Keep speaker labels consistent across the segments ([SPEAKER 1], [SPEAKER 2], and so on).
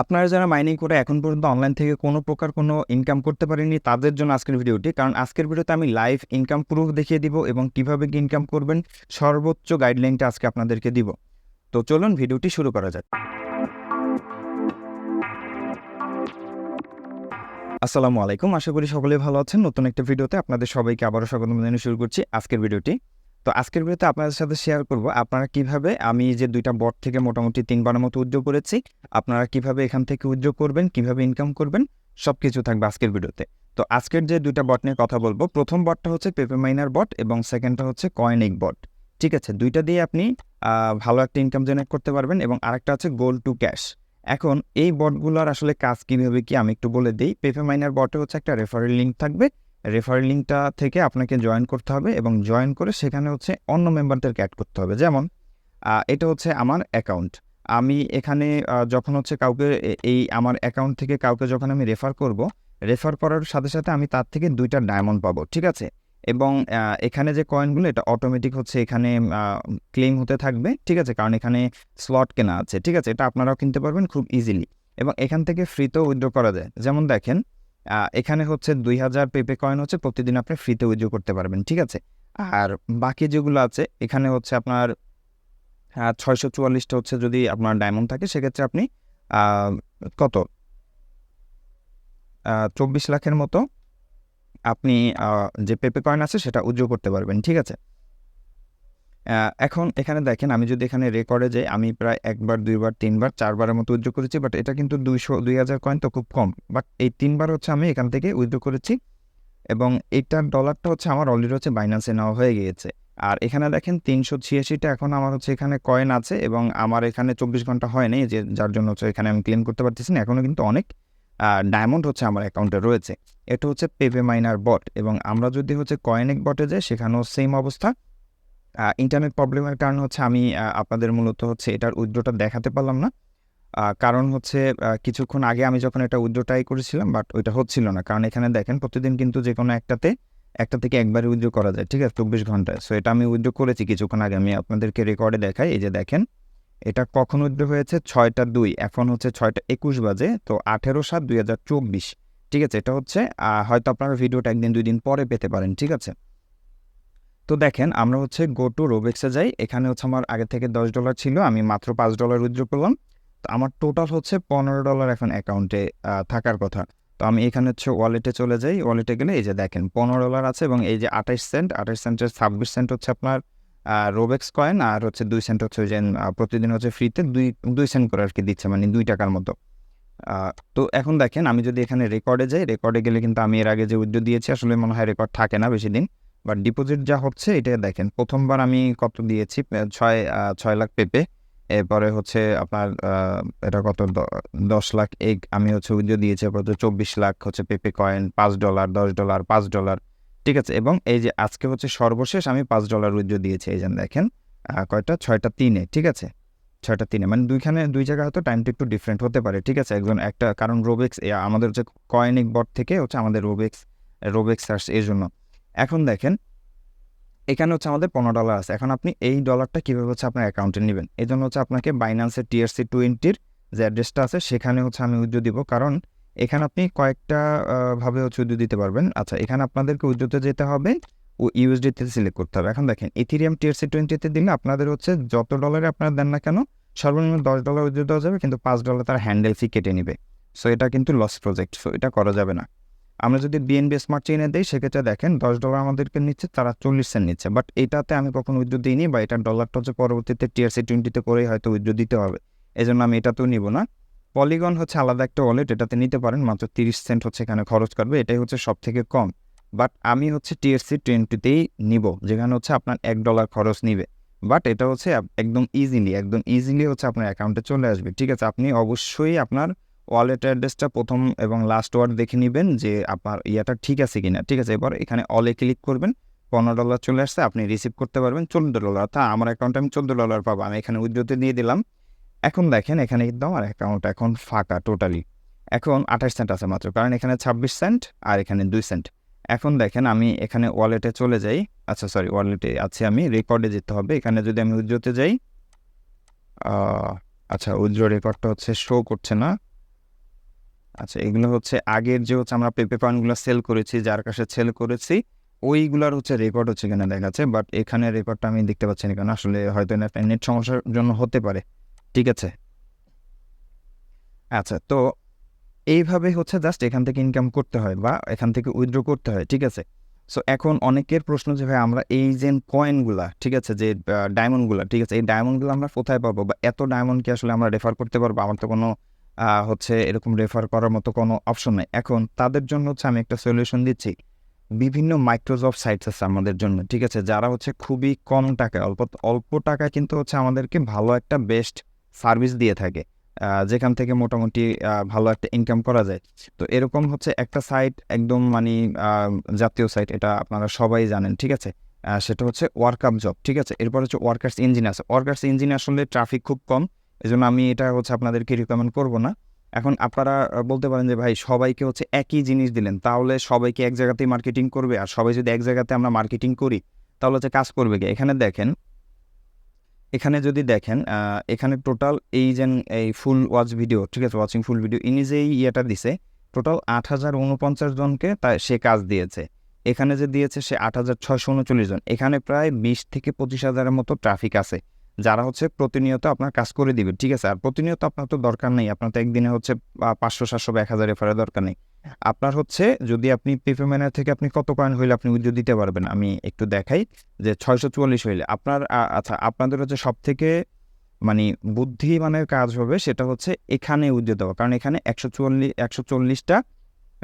[SPEAKER 1] আপনারা যারা মাইনিং করে এখন পর্যন্ত অনলাইন থেকে কোনো প্রকার কোনো ইনকাম করতে পারেননি, তাদের জন্য আজকের ভিডিওটি। কারণ আজকের ভিডিওতে আমি লাইভ ইনকাম প্রুফ দেখিয়ে দিব এবং কীভাবে ইনকাম করবেন, সর্বোচ্চ গাইডলাইনটা আজকে আপনাদেরকে দিব। তো চলুন ভিডিওটি শুরু করা যাক। আসসালামু আলাইকুম, আশা করি সকলে ভালো আছেন। নতুন একটা ভিডিওতে আপনাদের সবাইকে আবারও স্বাগত জানিয়ে শুরু করছি আজকের ভিডিওটি। তো আজকের ভিডিওতে আপনাদের সাথে শেয়ার করব আপনারা কীভাবে আমি যে দুইটা বট থেকে মোটামুটি তিনবারের মতো উদ্যোগ করেছি, আপনারা কীভাবে এখান থেকে উদ্যোগ করবেন, কীভাবে ইনকাম করবেন সব কিছু থাকবে আজকের ভিডিওতে তো। আজকের যে দুইটা বট নিয়ে কথা বলব, প্রথম বটটা হচ্ছে পেপে মাইনার বট এবং সেকেন্ডটা হচ্ছে কয়েনিক বট ঠিক আছে? দুইটা দিয়ে আপনি ভালো একটা ইনকাম জেনারেট করতে পারবেন এবং আরেকটা আছে গোল টু ক্যাশ এখন এই বটগুলোর আসলে কাজ কীভাবে কি আমি একটু বলে দিই। পেপে মাইনার বটে হচ্ছে একটা রেফারেল লিঙ্ক থাকবে। রেফারেল লিঙ্কটা থেকে আপনাকে জয়েন করতে হবে এবং জয়েন করে সেখানে হচ্ছে অন্য মেম্বারদেরকে অ্যাড করতে হবে। যেমন এটা হচ্ছে আমার অ্যাকাউন্ট আমি এখানে যখন হচ্ছে কাউকে এই আমার অ্যাকাউন্ট থেকে কাউকে যখন আমি রেফার করব রেফার করার সাথে সাথে আমি তার থেকে দুইটা ডায়মন্ড পাবো, ঠিক আছে? এবং এখানে যে কয়েনগুলো এটা অটোমেটিক হচ্ছে এখানে ক্লেম হতে থাকবে, ঠিক আছে? কারণ এখানে স্লট কেনা আছে, ঠিক আছে? এটা আপনারাও কিনতে পারবেন খুব ইজিলি এবং এখান থেকে ফ্রিতেও উইথড্র করা যায়। যেমন দেখেন এখানে হচ্ছে দুই হাজার পেপে কয়েন হচ্ছে, প্রতিদিন আপনি ফ্রিতে উইথড্র করতে পারবেন, ঠিক আছে? আর বাকি যেগুলো আছে, এখানে হচ্ছে আপনার ছয়শো চুয়াল্লিশটা হচ্ছে যদি আপনার ডায়মন্ড থাকে, সেক্ষেত্রে আপনি কত? চব্বিশ লাখের মতো আপনি যে পেপে কয়েন আছে, সেটা উজ্জ্বল করতে পারবেন, ঠিক আছে? এখন এখানে দেখেন, আমি যদি এখানে রেকর্ডে যাই, আমি প্রায় একবার, দুইবার, তিনবার, চারবারের মতো উইথড্র করেছি বাট এটা কিন্তু দুইশো, দুই হাজার কয়েন তো খুব কম। বাট এই তিনবার হচ্ছে আমি এখান থেকে উইথড্র করেছি এবং এইটার ডলারটা হচ্ছে আমার অলরেডি হচ্ছে বাইন্যান্সে নেওয়া হয়ে গিয়েছে। আর এখানে দেখেন, তিনশো ছিয়াশিটা এখন আমার হচ্ছে এখানে কয়েন আছে এবং আমার এখানে চব্বিশ ঘণ্টা হয়নি যে যার জন্য হচ্ছে এখানে আমি ক্লেম করতে পারতেছি না এখনও কিন্তু অনেক ডায়মন্ড হচ্ছে আমার অ্যাকাউন্টে রয়েছে। এটা হচ্ছে পেপে মাইনার বট এবং আমরা যদি হচ্ছে কয়েনিক বটে যাই, সেখানেও সেম অবস্থা। ইন্টারনেট প্রবলেমের কারণে হচ্ছে আমি আপনাদের মূলত হচ্ছে এটার উইথড্রটা দেখাতে পারলাম না। কারণ হচ্ছে কিছুক্ষণ আগে আমি যখন এটা উইথড্র ট্রাই করেছিলাম বাট ওইটা হচ্ছিল না। কারণ এখানে দেখেন প্রতিদিন কিন্তু যে কোনো একটাতে, একটা থেকে একবারে উইথড্র করা যায়, ঠিক আছে? চব্বিশ ঘন্টায়। সো এটা আমি উইথড্র করেছি কিছুক্ষণ আগে। আমি আপনাদেরকে রেকর্ডে দেখাই। এই যে দেখেন, এটা কখন উইথড্র হয়েছে? ছয়টা দুই। এখন হচ্ছে ছয়টা একুশ বাজে, তো আঠেরো সাত দুই হাজার চব্বিশ। ঠিক আছে? এটা হচ্ছে হয়তো আপনারা ভিডিওটা একদিন দুই দিন পরে পেতে পারেন, ঠিক আছে? তো দেখেন, আমরা হচ্ছে গো টু রোবেক্সে যাই। এখানে হচ্ছে আমার আগে থেকে দশ ডলার ছিল, আমি মাত্র পাঁচ ডলার উইথড্র করলাম। তো আমার টোটাল হচ্ছে পনেরো ডলার এখন অ্যাকাউন্টে থাকার কথা। তো আমি এখানে হচ্ছে ওয়ালেটে চলে যাই। ওয়ালেটে গেলে এই যে দেখেন, পনেরো ডলার আছে এবং এই যে আঠাশ সেন্ট আঠাশ সেন্টের ছাব্বিশ সেন্ট হচ্ছে আপনার রোবেক্স কয়েন আর হচ্ছে দুই সেন্ট হচ্ছে যে প্রতিদিন হচ্ছে ফ্রিতে দুই দুই সেন্ট করে আর কি দিচ্ছে মানে দুই টাকার মতো। তো এখন দেখেন, আমি যদি এখানে রেকর্ডে যাই রেকর্ডে গেলে কিন্তু আমি এর আগে যে উইথড্র দিয়েছি, আসলে মনে হয় রেকর্ড থাকে না বেশি দিন। বাট ডিপোজিট যা হচ্ছে, এটা দেখেন, প্রথমবার আমি কত দিয়েছি? ছয় ছয় লাখ পেপে। এরপরে হচ্ছে আপনার এটা কত? দশ লাখ এগ আমি হচ্ছে উইথড্র দিয়েছি, এরপর হচ্ছে চব্বিশ লাখ হচ্ছে পেপে কয়েন পাঁচ ডলার দশ ডলার পাঁচ ডলার ঠিক আছে? এবং এই যে আজকে হচ্ছে সর্বশেষ আমি পাঁচ ডলার উইথড্র দিয়েছি, এই যে দেখেন কয়টা? ছয়টা তিনে, ঠিক আছে? ছয়টা তিনে মানে দুইখানে, দুই জায়গায় হয়তো টাইমটা একটু ডিফারেন্ট হতে পারে, ঠিক আছে? একজন, একটা, কারণ রোবেক্স আমাদের হচ্ছে কয়েনিক বট থেকে হচ্ছে আমাদের রোবেক্স রোবেক্স সার্চ এই জন্য। এখন দেখেন, এখানে হচ্ছে আমাদের পনেরো ডলার আছে। এখন আপনি এই ডলারটা কীভাবে হচ্ছে আপনার অ্যাকাউন্টে নেবেন? এই জন্য হচ্ছে আপনাকে বাইন্যান্সের টিআরসি টোয়েন্টির যে অ্যাড্রেসটা আছে, সেখানে হচ্ছে আমি উইথড্র দিব। কারণ এখানে আপনি কয়েকটা ভাবে হচ্ছে উইথড্র দিতে পারবেন। আচ্ছা এখানে আপনাদেরকে উইথড্রতে যেতে হবে। ও ইউএসডিতে সিলেক্ট করতে হবে। এখন দেখেন ইথিরিয়াম টিআরসি টোয়েন্টিতে দিলে আপনাদের হচ্ছে যত ডলারে আপনারা দেন না কেন, সর্বনিম্ন দশ ডলার উইথড্র দেওয়া যাবে, কিন্তু পাঁচ ডলার তার হ্যান্ডেল ফি কেটে নেবে। সো এটা কিন্তু লস প্রজেক্ট সো এটা করা যাবে না। আমরা যদি বিএনবি স্মার্ট চেইনে দিই, সেক্ষেত্রে দেখেন দশ ডলার আমাদেরকে নিচ্ছে, তারা চল্লিশ সেন্ট নিচ্ছে। বাট এটাতে আমি কখনো উইথড্র দিইনি বা এটা ডলারটা হচ্ছে পরবর্তীতে টিআরসি টোয়েন্টিতে করেই হয়তো উইথড্র দিতে হবে। এই জন্য আমি এটাতেও নিব না। পলিগন হচ্ছে আলাদা একটা ওয়ালেট এটাতে নিতে পারেন, মাত্র তিরিশ সেন্ট হচ্ছে এখানে খরচ করবে, এটাই হচ্ছে সব থেকে কম। বাট আমি হচ্ছে টিএসসি টোয়েন্টিতেই নিব, যেখানে হচ্ছে আপনার এক ডলার খরচ নিবে। বাট এটা হচ্ছে একদম ইজিলি একদম ইজিলি হচ্ছে আপনার অ্যাকাউন্টে চলে আসবে। ঠিক আছে, আপনি অবশ্যই আপনার ওয়ালেট অ্যাড্রেসটা প্রথম এবং লাস্ট ওয়ার্ড দেখে নেবেন যে আপনার ইয়াটা ঠিক আছে কিনা। ঠিক আছে, এবার এখানে অলে ক্লিক করবেন, পনেরো ডলার চলে আসছে, আপনি রিসিভ করতে পারবেন চোদ্দ ডলার তা আমার অ্যাকাউন্টে আমি চোদ্দ ডলার পাবো। আমি এখানে উইথড্রোতে দিয়ে দিলাম। এখন দেখেন এখানে কিন্তু আমার অ্যাকাউন্ট এখন ফাঁকা টোটালি এখন আঠাশ সেন্ট আছে মাত্র, কারণ এখানে ছাব্বিশ সেন্ট আর এখানে দুই সেন্ট এখন দেখেন আমি এখানে ওয়ালেটে চলে যাই। আচ্ছা সরি ওয়ালেটে আছে আমি রেকর্ডে যেতে হবে। এখানে যদি আমি উজ্জ্বতে যাই আচ্ছা উজ্জ্ব রেকর্ডটা হচ্ছে শো করছে না। আচ্ছা এগুলো হচ্ছে আগের যে হচ্ছে আমরা পেপে পয়েন্টগুলো সেল করেছি, যার কাছে সেল করেছি, ওইগুলার হচ্ছে রেকর্ড হচ্ছে এখানে দেখাচ্ছে, বাট এখানে রেকর্ডটা আমি দেখতে পাচ্ছি না, কারণ আসলে হয়তো নেট সমস্যার জন্য হতে পারে, ঠিক আছে? আচ্ছা তো এইভাবে হচ্ছে জাস্ট এখান থেকে ইনকাম করতে হয় বা এখান থেকে উইথড্র করতে হয়, ঠিক আছে? সো এখন অনেকের প্রশ্ন যে, ভাই, আমরা এই যে কয়েনগুলা ঠিক আছে, যে ডায়মন্ডগুলা ঠিক আছে, এই ডায়মন্ডগুলো আমরা কোথায় পাবো বা এত ডায়মন্ড কি আসলে আমরা রেফার করতে পারব? আমার তো কোনো হচ্ছে এরকম রেফার করার মতো কোনো অপশন নেই। এখন তাদের জন্য হচ্ছে আমি একটা সলিউশন দিচ্ছি। বিভিন্ন মাইক্রোসফট সাইটস আছে আমাদের জন্য, ঠিক আছে? যারা হচ্ছে খুবই কম টাকায়, অল্প অল্প টাকায় কিন্তু হচ্ছে আমাদেরকে ভালো একটা বেস্ট সার্ভিস দিয়ে থাকে। যেখান থেকে মোটামুটি ভালো একটা ইনকাম করা যায়। তো এরকম হচ্ছে একটা সাইট একদম মানে জাতীয় সাইট এটা আপনারা সবাই জানেন, ঠিক আছে? সেটা হচ্ছে ওয়ার্কআপ জব ঠিক আছে? এরপর হচ্ছে ওয়ার্কার্স ইঞ্জিন আছে। ওয়ার্কার্স ইঞ্জিন আসলে ট্রাফিক খুব কম। এই জন্য আমি এটা হচ্ছে আপনাদেরকে রিকমেন্ড করব না। এখন আপনারা বলতে পারেন যে, ভাই, সবাইকে হচ্ছে একই জিনিস দিলেন, তাহলে সবাইকে এক জায়গাতেই মার্কেটিং করবে, আর সবাই যদি এক জায়গাতে আমরা মার্কেটিং করি, তাহলে হচ্ছে কাজ করবে কি? এখানে দেখেন, এখানে যদি দেখেন এখানে টোটাল এই যে, এই ফুল ওয়াচ ভিডিও ঠিক আছে ওয়াচিং ফুল ভিডিও ইনি যে ইয়েটা দিছে টোটাল আট হাজার উনপঞ্চাশ জনকে তা সে কাজ দিয়েছে। এখানে যে দিয়েছে সে আট হাজার ছয়শো উনচল্লিশ জন। এখানে প্রায় বিশ থেকে পঁচিশ হাজারের মতো ট্রাফিক আছে। যারা হচ্ছে প্রতিনিয়ত আপনার কাজ করে দিবে, ঠিক আছে? আর প্রতিনিয়ত আপনার তো দরকার নেই, আপনার তো একদিনে হচ্ছে পাঁচশো, সাতশো বা এক হাজার রেফারের দরকার নেই। আপনার হচ্ছে যদি আপনি পেপে ম্যানের থেকে আপনি কত কয়েন হইলে আপনি উইথড্র দিতে পারবেন? আমি একটু দেখাই যে ছয়শো চুয়াল্লিশ হইলে আপনার আচ্ছা আপনাদের হচ্ছে সব থেকে মানে বুদ্ধিমানের কাজ হবে সেটা হচ্ছে এখানে উইথড্র দেওয়া। কারণ এখানে একশো চুয়াল্লিশ একশো চল্লিশটা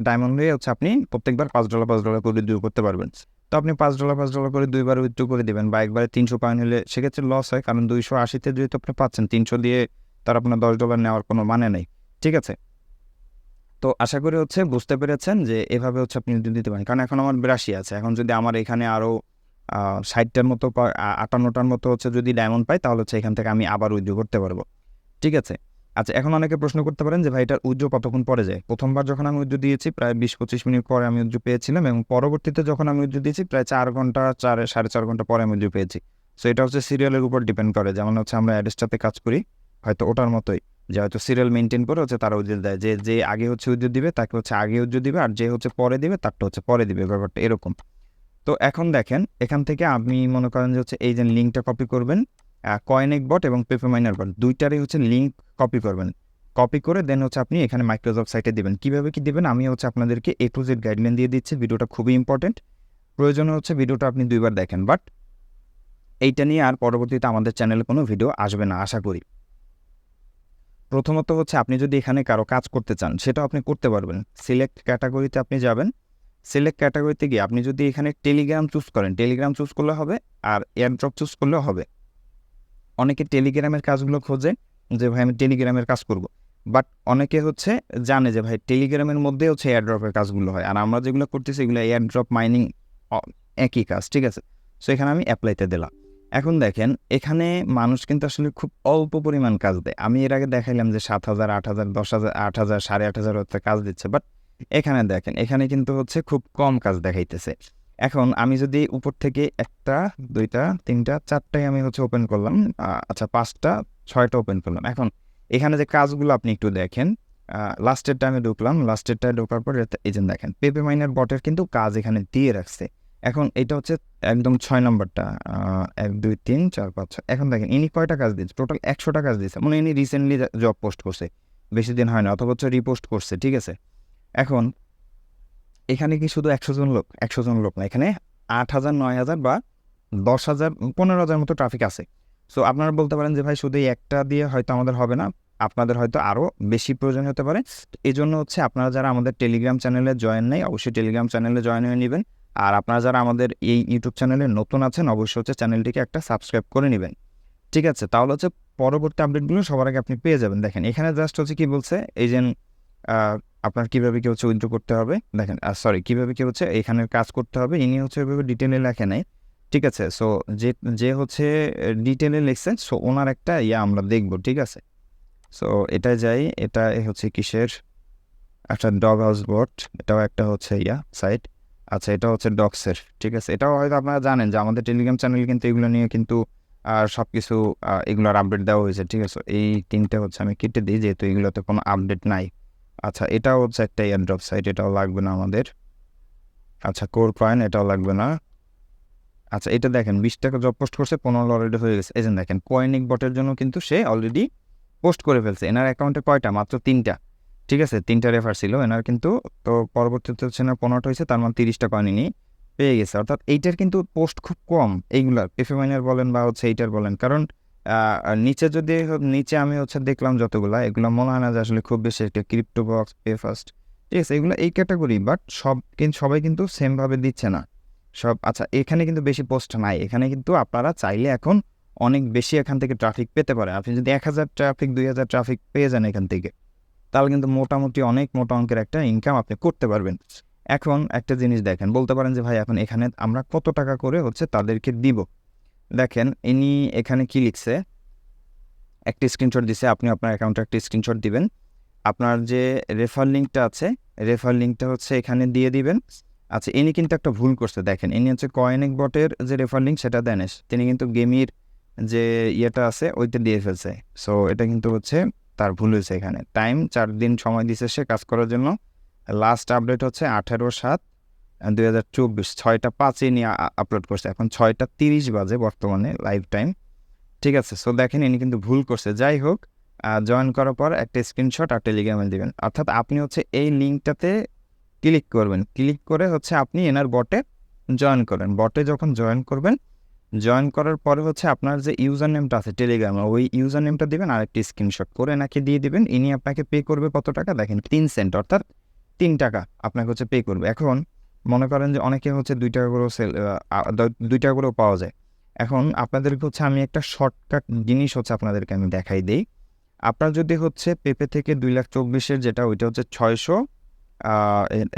[SPEAKER 1] ডায়মন্ড হয়ে হচ্ছে আপনি প্রত্যেকবার পাঁচ ডলার পাঁচ ডলার করে উইথড্র করতে পারবেন। তো আপনি পাঁচ ডলার পাঁচ ডলার করে দুইবার উইথড্র করে দেবেন বা একবারে তিনশো পয়েন্ট হলে সেক্ষেত্রে লস হয়, কারণ দুইশো আশিতে যেহেতু আপনি পাচ্ছেন, তিনশো দিয়ে তার আপনার দশ ডলার নেওয়ার কোনো মানে নেই, ঠিক আছে? তো আশা করি হচ্ছে বুঝতে পেরেছেন যে এভাবে হচ্ছে আপনি যদি দিতে পারেন। কারণ এখন আমার বিরাশি আছে, এখন যদি আমার এখানে আরও ষাটটার মতো আটান্নটার মতো হচ্ছে যদি ডায়মন্ড পাই, তাহলে হচ্ছে এখান থেকে আমি আবার উইথড্র করতে পারব, ঠিক আছে? আচ্ছা এখন অনেকে প্রশ্ন করতে পারেন যে, ভাই, এটার উজ্জ্ব কতক্ষণ পরে যায়? প্রথমবার যখন আমি উজ্জ্ব দিয়েছি, প্রায় বিশ পঁচিশ মিনিট পরে আমি উজ্জ্ব পেয়েছিলাম এবং পরবর্তীতে যখন আমি উজ্জ্ব দিয়েছি, প্রায় চার ঘণ্টা, চার, সাড়ে চার ঘণ্টা পরে আমি উজ্জ্ব পেয়েছি। সো এটা হচ্ছে সিরিয়ালের উপর ডিপেন্ড করে। যেমন হচ্ছে আমরা অ্যাড্রেসটাতে কাজ করি, হয়তো ওটার মতোই যে, হয়তো সিরিয়াল মেনটেন করে হচ্ছে তারা উজ্জ্বল দেয়। যে যে আগে হচ্ছে উজ্জ্বল দিবে, তাকে হচ্ছে আগে উজ্জ্বল দিবে আর যে হচ্ছে পরে দিবে, তারটা হচ্ছে পরে দিবে। ব্যাপারটা এরকম। তো এখন দেখেন, এখান থেকে আপনি মনে করেন যে, হচ্ছে এই যে লিঙ্কটা কপি করবেন কয়েনিক বট এবং পেপার মাইনার বট দুইটারই হচ্ছে লিঙ্ক কপি করবেন। কপি করে দেন হচ্ছে আপনি এখানে মাইক্রোসফট সাইটে দেবেন। কীভাবে কি দেবেন? আমি হচ্ছে আপনাদেরকে এ টু জেড গাইডলাইন দিয়ে দিচ্ছি। ভিডিওটা খুবই ইম্পর্টেন্ট প্রয়োজন হচ্ছে ভিডিওটা আপনি দুইবার দেখেন। বাট এইটা নিয়ে আর পরবর্তীতে আমাদের চ্যানেলে কোনো ভিডিও আসবে না, আশা করি। প্রথমত হচ্ছে আপনি যদি এখানে কারও কাজ করতে চান সেটাও আপনি করতে পারবেন। সিলেক্ট ক্যাটাগরিতে আপনি যাবেন। সিলেক্ট ক্যাটাগরিতে গিয়ে আপনি যদি এখানে টেলিগ্রাম চুজ করেন টেলিগ্রাম চুজ করলে হবে আর এয়ারড্রপ চুজ করলেও হবে। অনেকে টেলিগ্রামের কাজগুলো খোঁজে যে, ভাই, আমি টেলিগ্রামের কাজ করব। বাট অনেকে হচ্ছে জানে যে, ভাই, টেলিগ্রামের মধ্যে হচ্ছে এয়ারড্রপের কাজগুলো হয়। আর আমরা যেগুলো করতেছি, এগুলো এয়ারড্রপ মাইনিং একই কাজ, ঠিক আছে? সো এখানে আমি অ্যাপ্লাইতে দিলাম। এখন দেখেন, এখানে মানুষ কিন্তু আসলে খুব অল্প পরিমাণ কাজ দেয়। আমি এর আগে দেখাইলাম যে, সাত হাজার, আট হাজার, দশ হাজার, আট হাজার, সাড়ে আট হাজার হচ্ছে কাজ দিচ্ছে। বাট এখানে দেখেন, এখানে কিন্তু হচ্ছে খুব কম কাজ দেখাইতেছে। এখন আমি যদি উপর থেকে একটা, দুইটা, তিনটা, চারটাই আমি হচ্ছে ওপেন করলাম আচ্ছা পাঁচটা, ছয়টা ওপেন করলাম। এখন এখানে যে কাজগুলো আপনি একটু দেখেন লাস্টেরটা আমি ঢুকলাম লাস্টেরটা ঢোকার পর এই যে দেখেন পেপে মাইনার বটের কিন্তু কাজ এখানে দিয়ে রাখছে। এখন এটা হচ্ছে একদম ছয় নম্বরটা এক, দুই, তিন, চার, পাঁচ, ছয়, এখন দেখেন, ইনি কয়টা কাজ দিয়েছে? টোটাল একশোটা কাজ দিয়েছে। মানে ইনি রিসেন্টলি জব পোস্ট করছে। বেশি দিন হয় না, অথবা হচ্ছে রিপোস্ট করছে, ঠিক আছে? এখন এখানে কি শুধু একশো জন লোক? একশো জন লোক না, এখানে আট হাজার, নয় হাজার বা দশ হাজার, পনেরো হাজার মতো ট্রাফিক আছে। সো আপনারা বলতে পারেন যে ভাই শুধু এই একটা দিয়ে হয়তো আমাদের হবে না, আপনাদের হয়তো আরও বেশি প্রয়োজন হতে পারে। এই জন্য হচ্ছে আপনারা যারা আমাদের টেলিগ্রাম চ্যানেলে জয়েন নেই, অবশ্যই টেলিগ্রাম চ্যানেলে জয়েন হয়ে নেবেন। আর আপনারা যারা আমাদের এই ইউটিউব চ্যানেলে নতুন আছেন, অবশ্যই হচ্ছে চ্যানেলটিকে একটা সাবস্ক্রাইব করে নেবেন। ঠিক আছে, তাহলে হচ্ছে পরবর্তী আপডেটগুলো সবার আগে আপনি পেয়ে যাবেন। দেখেন, এখানে জাস্ট হচ্ছে কি বলছে, এই যে আপনার কীভাবে কি হচ্ছে উইথড্র করতে হবে? দেখেন সরি কীভাবে কি হচ্ছে? এখানে কাজ করতে হবে। ইনি হচ্ছে ওইভাবে ডিটেলে লেখে নাই, ঠিক আছে? সো যে যে হচ্ছে ডিটেলে লিখছেন সো ওনার একটা ইয়া আমরা দেখব, ঠিক আছে? সো এটা যাই, এটা হচ্ছে কিসের? একটা ডগ হাউস বোট এটাও একটা হচ্ছে ইয়া সাইট আচ্ছা এটা হচ্ছে ডগসের ঠিক আছে? এটাও হয়তো আপনারা জানেন যে আমাদের টেলিগ্রাম চ্যানেল কিন্তু এগুলো নিয়ে কিন্তু আর সব কিছু এগুলোর আপডেট দেওয়া হয়েছে, ঠিক আছে? এই তিনটে হচ্ছে আমি কেটে দিই, যেহেতু এগুলোতে কোনো আপডেট নাই। আচ্ছা এটাও হচ্ছে একটা এয়ারড্রপ সাইট এটাও লাগবে না আমাদের। আচ্ছা কোর কয়েন এটাও লাগবে না। আচ্ছা এটা দেখেন, বিশ টাকা জব পোস্ট করছে, পনেরো অলরেডি হয়ে গেছে। যে দেখেন কয়েনিক বটের জন্য কিন্তু সে অলরেডি পোস্ট করে ফেলছে। এনার অ্যাকাউন্টে কয়টা? মাত্র তিনটা। ঠিক আছে, তিনটা রেফার ছিল। এনার কিন্তু, তো পরবর্তীতে হচ্ছে না, পনেরোটা হয়েছে, তার মানে তিরিশটা কয়েন নিয়ে পেয়ে গেছে। অর্থাৎ এইটার কিন্তু পোস্ট খুব কম। এইগুলার এফএ মাইনার বলেন বা হচ্ছে এইটার বলেন। কারণ নিচে যদি, নিচে আমি হচ্ছে দেখলাম যতগুলা, এগুলো মনে হয় না যে আসলে খুব বেশি একটা ক্রিপ্টো বক্স পে ফার্স্ট ঠিক আছে, এগুলো এই ক্যাটাগরি বাট সব কিন্তু সবাই কিন্তু সেমভাবে দিচ্ছে না। সব আচ্ছা এখানে কিন্তু বেশি পোস্ট নাই, এখানে কিন্তু আপনারা চাইলে এখন অনেক বেশি এখান থেকে ট্রাফিক পেতে পারে। আপনি যদি এক হাজার ট্রাফিক দুই হাজার ট্রাফিক পেয়ে যান এখান থেকে, তাহলে কিন্তু মোটামুটি অনেক মোটা অঙ্কের একটা ইনকাম আপনি করতে পারবেন। এখন একটা জিনিস দেখেন, বলতে পারেন যে ভাই, এখন এখানে আমরা কত টাকা করে হচ্ছে তাদেরকে দিব? দেখেন, ইনি এখানে কি লিখছে? একটি স্ক্রিনশট দিছে, আপনি আপনার অ্যাকাউন্টে একটি স্ক্রিনশট দিবেন। আপনার যে রেফার লিঙ্কটা আছে রেফার লিঙ্কটা হচ্ছে এখানে দিয়ে দিবেন। আচ্ছা ইনি কিন্তু একটা ভুল করছে, দেখেন, ইনি হচ্ছে কয়েনিক বটের যে রেফার লিঙ্ক সেটা দেন তিনি কিন্তু গেমির যে ইয়েটা আছে, ওইটা দিয়ে ফেলছে। সো এটা কিন্তু হচ্ছে তার ভুল হয়েছে এখানে। টাইম চার দিন সময় দিছে সে কাজ করার জন্য। লাস্ট আপডেট হচ্ছে আঠারো সাত দুই হাজার চব্বিশ ছয়টা পাঁচে নিয়ে আপলোড করছে। এখন ছয়টা তিরিশ বাজে বর্তমানে লাইভ টাইম ঠিক আছে? সো দেখেন, ইনি কিন্তু ভুল করছে। যাই হোক জয়েন করার পর একটা স্ক্রিনশট আর টেলিগ্রামে দিবেন। অর্থাৎ আপনি হচ্ছে এই লিঙ্কটাতে ক্লিক করবেন। ক্লিক করে হচ্ছে আপনি এনার বটে জয়েন করেন বটে যখন জয়েন করবেন জয়েন করার পরে হচ্ছে আপনার যে ইউজার নেমটা আছে টেলিগ্রামে ওই ইউজার নেমটা দিবেন আর একটি স্ক্রিনশট করে নাকি দিয়ে দিবেন। ইনি আপনাকে পে করবে কত টাকা? দেখেন, তিন সেন্ট অর্থাৎ তিন টাকা আপনাকে হচ্ছে পে করবে। এখন মনে করেন যে অনেকে হচ্ছে দুই টাকা করেও সেল দুই টাকা করেও পাওয়া যায়। এখন আপনাদেরকে হচ্ছে আমি একটা শর্টকাট জিনিস হচ্ছে আপনাদেরকে আমি দেখাই দিই। আপনার যদি হচ্ছে পেপে থেকে দুই লাখ চব্বিশের যেটা, ওইটা হচ্ছে ছয়শো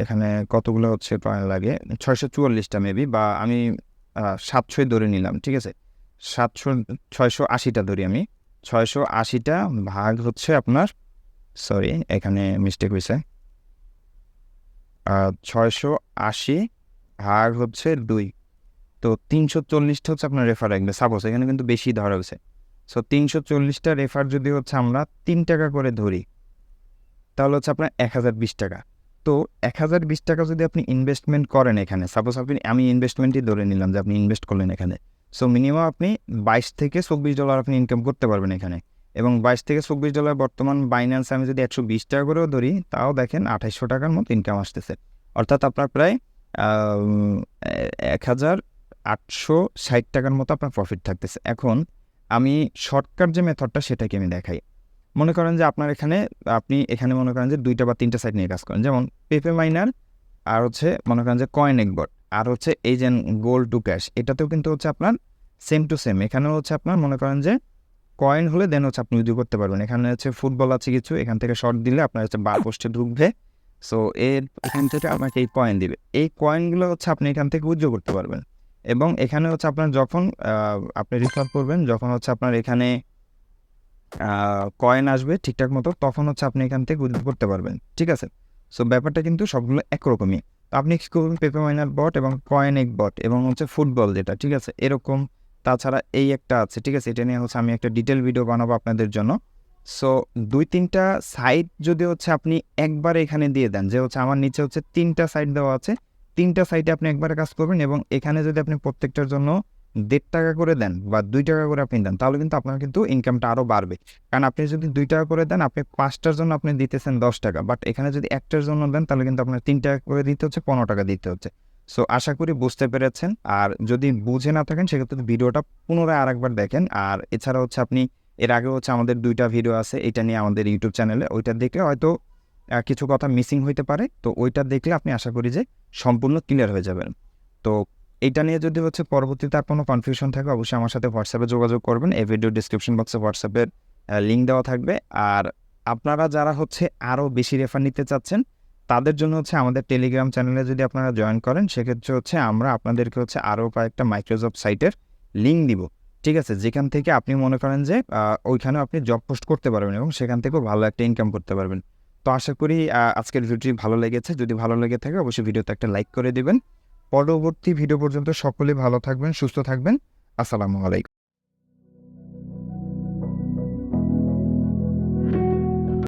[SPEAKER 1] এখানে কতগুলো হচ্ছে লাগে? ছয়শো চুয়াল্লিশটা মেবি বা আমি সাতশোই ধরে নিলাম, ঠিক আছে? সাতশো, ছয়শো আশিটা ধরি আমি। ছয়শো আশিটা ভাগ হচ্ছে আপনার সরি এখানে মিস্টেক হয়েছে ছয়শো আশি ভাগ হচ্ছে দুই। তো তিনশো চল্লিশটা হচ্ছে আপনার রেফার রাখবে সাপোজ এখানে কিন্তু বেশি ধরা হয়েছে। সো তিনশো চল্লিশটা রেফার যদি হচ্ছে আমরা তিন টাকা করে ধরি, তাহলে হচ্ছে আপনার এক হাজার বিশ টাকা। তো এক হাজার বিশ টাকা যদি আপনি ইনভেস্টমেন্ট করেন এখানে সাপোজ আপনি, আমি ইনভেস্টমেন্টই ধরে নিলাম যে আপনি ইনভেস্ট করলেন এখানে। সো মিনিমাম আপনি বাইশ থেকে চব্বিশ ডলার আপনি ইনকাম করতে পারবেন এখানে। এবং বাইশ থেকে চব্বিশ ডলার বর্তমান বাইন্যান্স আমি যদি একশো বিশ টাকা করেও ধরি, তাও দেখেন আঠাইশশো টাকার মতো ইনকাম আসতেছে। অর্থাৎ আপনার প্রায় এক হাজার আটশো ষাট টাকার মতো আপনার প্রফিট থাকতেছে। এখন আমি শর্টকাট যে মেথডটা সেটাকে আমি দেখাই। মনে করেন যে আপনার এখানে, আপনি এখানে মনে করেন যে দুইটা বা তিনটা সাইট নিয়ে কাজ করেন। যেমন পেপে মাইনার আর হচ্ছে মনে করেন যে কয়েন একবট আর হচ্ছে এই যে গোল্ড টু ক্যাশ এটাতেও কিন্তু হচ্ছে আপনার সেম টু সেম এখানেও হচ্ছে আপনার মনে করেন যে কয়েন হলে দেন হচ্ছে আপনি ইউজ করতে পারবেন। এখানে হচ্ছে ফুটবল আছে কিছু, এখান থেকে শর্ট দিলে আপনার হচ্ছে বার পোস্টে ঢুকবে। সো এর এখান থেকে আপনাকে এই কয়েন দিবে। এই কয়েনগুলো হচ্ছে আপনি এখান থেকে উজ্জ্ব করতে পারবেন। এবং এখানে হচ্ছে আপনার যখন আপনি রিফার করবেন, যখন হচ্ছে আপনার এখানে কয়েন আসবে ঠিকঠাক মতো, তখন হচ্ছে আপনি এখান থেকে উইথড্র করতে পারবেন। ঠিক আছে? সো ব্যাপারটা কিন্তু সবগুলো একরকমই। আপনি কী করবেন? পেপার মাইনার বট এবং কয়েন এক বট এবং হচ্ছে ফুটবল যেটা, ঠিক আছে? এরকম তাছাড়া এই একটা আছে, ঠিক আছে? এটা নিয়ে হচ্ছে আমি একটা ডিটেল ভিডিও বানাবো আপনাদের জন্য। সো দুই তিনটা সাইট যদি হচ্ছে আপনি একবার এখানে দিয়ে দেন, যে হচ্ছে আমার নিচে হচ্ছে তিনটা সাইট দেওয়া আছে, তিনটা সাইটে আপনি একবারে কাজ করবেন এবং এখানে যদি আপনি প্রত্যেকটার জন্য দেড় টাকা করে দেন বা দুই টাকা করে আপনি দেন, তাহলে কিন্তু আপনার কিন্তু ইনকামটা আরও বাড়বে। কারণ আপনি যদি দুই টাকা করে দেন, আপনি পাঁচটার জন্য আপনি দিতেছেন দশ টাকা বাট এখানে যদি একটার জন্য দেন, তাহলে কিন্তু আপনার তিন টাকা করে দিতে হচ্ছে, পনেরো টাকা দিতে হচ্ছে। সো আশা করি বুঝতে পেরেছেন। আর যদি বুঝে না থাকেন, সেক্ষেত্রে ভিডিওটা পুনরায় আরেকবার দেখেন। আর এছাড়া হচ্ছে আপনি, এর আগে হচ্ছে আমাদের দুইটা ভিডিও আছে, এটা নিয়ে আমাদের ইউটিউব চ্যানেলে ওইটা দেখলে হয়তো কিছু কথা মিসিং হইতে পারে। তো ওইটা দেখলে আপনি আশা করি যে সম্পূর্ণ ক্লিয়ার হয়ে যাবেন। তো এটা নিয়ে যদি হচ্ছে পরবর্তীতে আর কোনো কনফিউশন থাকে, অবশ্যই আমার সাথে হোয়াটসঅ্যাপে যোগাযোগ করবেন। এই ভিডিও ডিসক্রিপশন বক্সে হোয়াটসঅ্যাপের লিঙ্ক দেওয়া থাকবে। আর আপনারা যারা হচ্ছে আরও বেশি রেফার নিতে চাচ্ছেন তাদের জন্য হচ্ছে আমাদের টেলিগ্রাম চ্যানেলে যদি আপনারা জয়েন করেন, সেক্ষেত্রে হচ্ছে আমরা আপনাদেরকে হচ্ছে আরও কয়েকটা মাইক্রোসফট সাইটের লিঙ্ক দিব। ঠিক আছে? যেখান থেকে আপনি মনে করেন যে ওইখানেও আপনি জব পোস্ট করতে পারবেন এবং সেখান থেকেও ভালো একটা ইনকাম করতে পারবেন। তো আশা করি আজকের ভিডিওটি ভালো লেগেছে। যদি ভালো লেগে থাকে, অবশ্যই ভিডিওতে একটা লাইক করে দেবেন। পরবর্তী ভিডিও পর্যন্ত সকলে ভালো থাকবেন, সুস্থ থাকবেন। আসসালামু আলাইকুম।